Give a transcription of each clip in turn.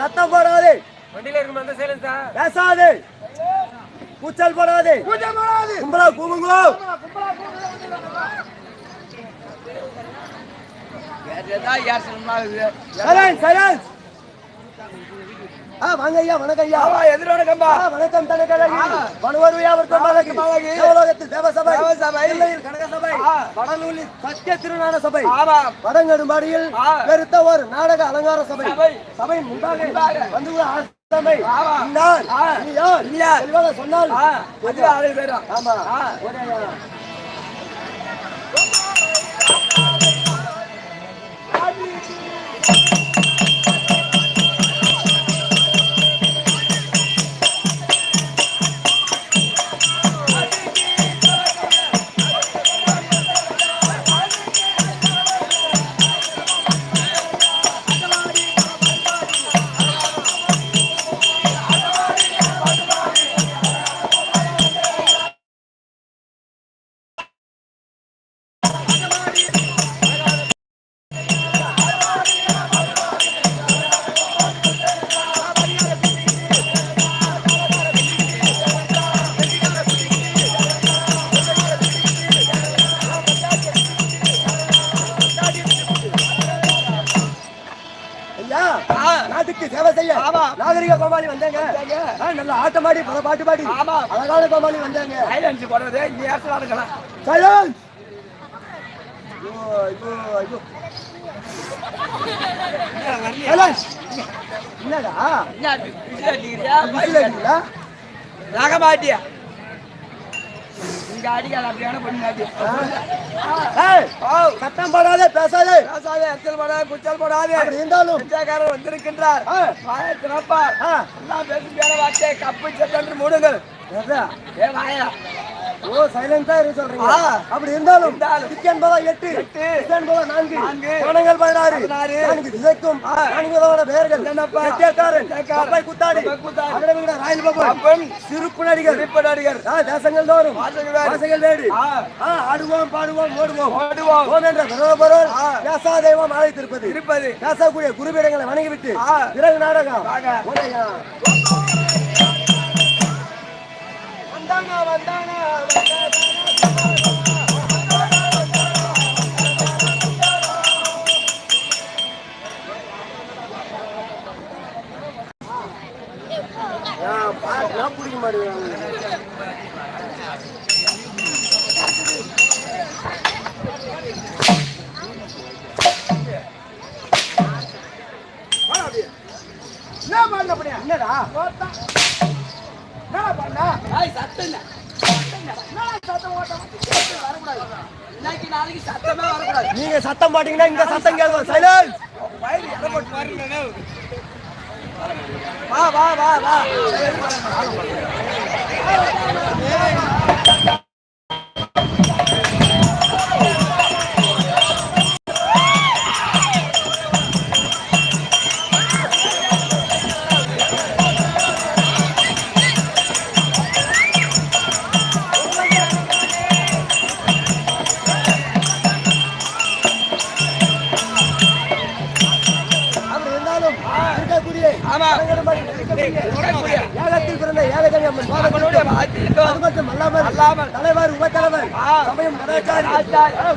சத்தம் போடாதே. வண்டியில இருக்கும் அந்த சைலன்ஸ் பேசாதே. கூச்சல் போடாதே. கூச்சல் போடாதே. கும்பலா கூவுங்களோ சரன் சரன் வாங்க ஐயா வணக்கம் ஐயா எதிரோட கம்பா. ஆ, வணக்கம் தனக்கழகி வனுவருயா வர்க்கம் பாலகி தேவசபை. தேவசபை. சபை சத்திய சபை. வடங்கடும்பாடியில். பெருத்த ஒரு நாடக அலங்கார சபை. சபை. சபை முன்பாக. வந்து? இனியார். தெளிவாக சொன்னால் ஆமா. ஆமா. நாகரிக கோமாளி வந்தாங்க நல்ல ஆட்டமாடி பல பாட்டு பாடி ஆமா. அழகான கோமாளி வந்தாங்க சைலன்ஸ் போடுறது இந்த இடத்துல இருக்கலாம் சைலன்ஸ் ஐயோ ஐயோ ஐயோ என்னடா விசில் சத்தம் போடாதே பேசாதே. பேசாத எச்சல் போடாது குச்சல் போடாது. இருந்தாலும். பிச்சைக்காரர் வந்திருக்கின்றார். வாயை திறப்பார். எல்லாம் பேசும் பேர வார்த்தை கப்பு செத்தன்று மூடுங்கள்? ஏ வாயா ஓ சைலண்டா இருக்க சொல்றீங்க. அப்படி இருந்தாலும். சிக்கன் எட்டு. சிக்கன் போல நான்கு. கோணங்கள் பதினாறு. நான்கு திசைக்கும் ஆ. நான்குகளோட பெயர்கள் என்னப்பா? வெட்டியக்காரன் வெட்டியக்காரன். கப்பை குத்தாடி. அகடவிகட ராயல் பாபு அப்பன் சிறுப்பு நடிகர் சிரிப்பு நடிகர் தேசங்கள் தோறும். வாசகங்கள் வேடு ஆடுவோம் பாடுவோம் ஓடுவோம் ஓடுவோம் ஓம் என்ற பரவபொருள் ஆ. வியாசா தெய்வம் அழைத்திருப்பது இருப்பது பேசக்கூடிய குருபீடங்களை வணங்கிவிட்டு. பிறகு நாடகம் வாங்க. வந்தாங்க வந்தாங்க பாட்டுலாம் பிடிக்க மாட்டேங்கிறாங்க என்ன பண்ண அப்படியா என்னடா என்ன பண்ண? ஐய் சத்தம் இல்ல என்ன சத்தம் ஓட்டம் வரக்கூடாது. இன்னைக்கு நாளைக்கு சத்தமே வரக்கூடாது. நீங்க சத்தம் போட்டீங்கன்னா இங்க சத்தம் கேட்கும். சைலன்ஸ்! வா வா வா வா. ஆமா. ஏகத்தில் பிறந்த ஏகதவி அம்மன் அல்லாமல் அல்லாமல் தலைவர் உபத்தலைவர். சமயம்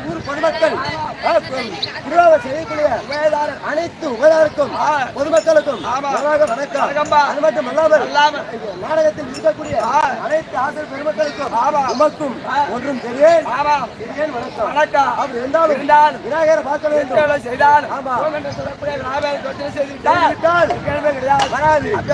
ஊர் பொதுமக்கள் செய்யக்கூடிய அனைத்து உபதாருக்கும். பொதுமக்களுக்கும் வணக்கம். அது மட்டும் அல்லாமல் நாடகத்தில் இருக்கக்கூடிய. அனைத்து ஆசிரியர் பெருமக்களுக்கும். உமக்கும். ஒன்றும் தெரியும் வணக்கம் வணக்கம் அப்படி இருந்தாலும் விநாயகரை பார்க்க வேண்டும் செய்தால் ஆமா. சொல்லக்கூடிய வராது